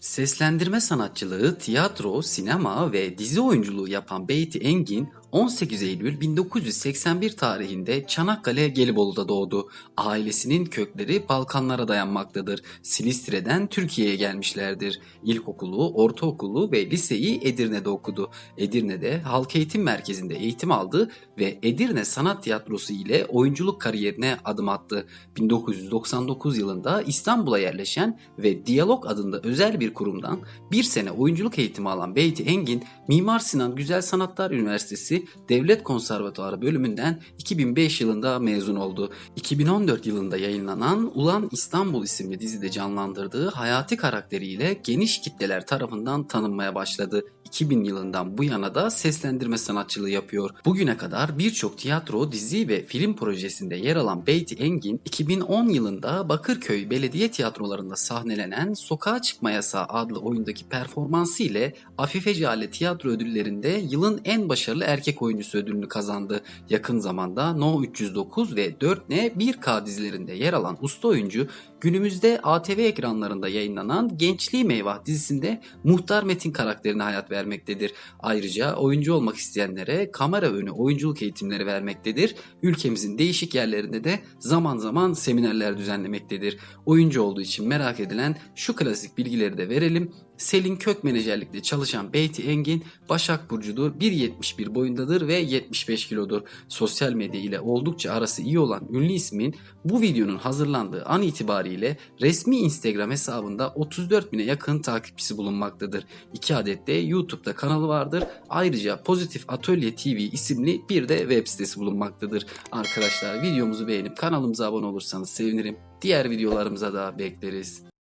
Seslendirme sanatçılığı, tiyatro, sinema ve dizi oyunculuğu yapan Beyti Engin 18 Eylül 1981 tarihinde Çanakkale Gelibolu'da doğdu. Ailesinin kökleri Balkanlara dayanmaktadır. Silistre'den Türkiye'ye gelmişlerdir. İlkokulu, ortaokulu ve liseyi Edirne'de okudu. Edirne'de Halk Eğitim Merkezi'nde eğitim aldı ve Edirne Sanat Tiyatrosu ile oyunculuk kariyerine adım attı. 1999 yılında İstanbul'a yerleşen ve Diyalog adında özel bir kurumdan bir sene oyunculuk eğitimi alan Beyti Engin, Mimar Sinan Güzel Sanatlar Üniversitesi Devlet Konservatuarı bölümünden 2005 yılında mezun oldu. 2014 yılında yayınlanan Ulan İstanbul isimli dizide canlandırdığı hayati karakteriyle geniş kitleler tarafından tanınmaya başladı. 2000 yılından bu yana da seslendirme sanatçılığı yapıyor. Bugüne kadar birçok tiyatro, dizi ve film projesinde yer alan Beyti Engin, 2010 yılında Bakırköy Belediye Tiyatrolarında sahnelenen Sokağa Çıkma Yasağı adlı oyundaki performansı ile Afife Cale Tiyatro Ödülleri'nde yılın en başarılı erkek oyuncusu ödülünü kazandı. Yakın zamanda No 309 ve 4N 1K dizilerinde yer alan usta oyuncu günümüzde ATV ekranlarında yayınlanan Gençliğim Eyvah dizisinde Muhtar Metin karakterine hayat vermektedir. Ayrıca oyuncu olmak isteyenlere kamera önü oyunculuk eğitimleri vermektedir. Ülkemizin değişik yerlerinde de zaman zaman seminerler düzenlemektedir. Oyuncu olduğu için merak edilen şu klasik bilgileri de verelim. Selin Kök menajerlikte çalışan Beyti Engin Başak Burcu'dur. 1.71 boyundadır ve 75 kilodur. Sosyal medya ile oldukça arası iyi olan ünlü ismin bu videonun hazırlandığı an itibariyle resmi Instagram hesabında 34 bine yakın takipçisi bulunmaktadır. 2 adet de YouTube'da kanalı vardır. Ayrıca Pozitif Atölye TV isimli bir de web sitesi bulunmaktadır. Arkadaşlar videomuzu beğenip kanalımıza abone olursanız sevinirim. Diğer videolarımıza da bekleriz.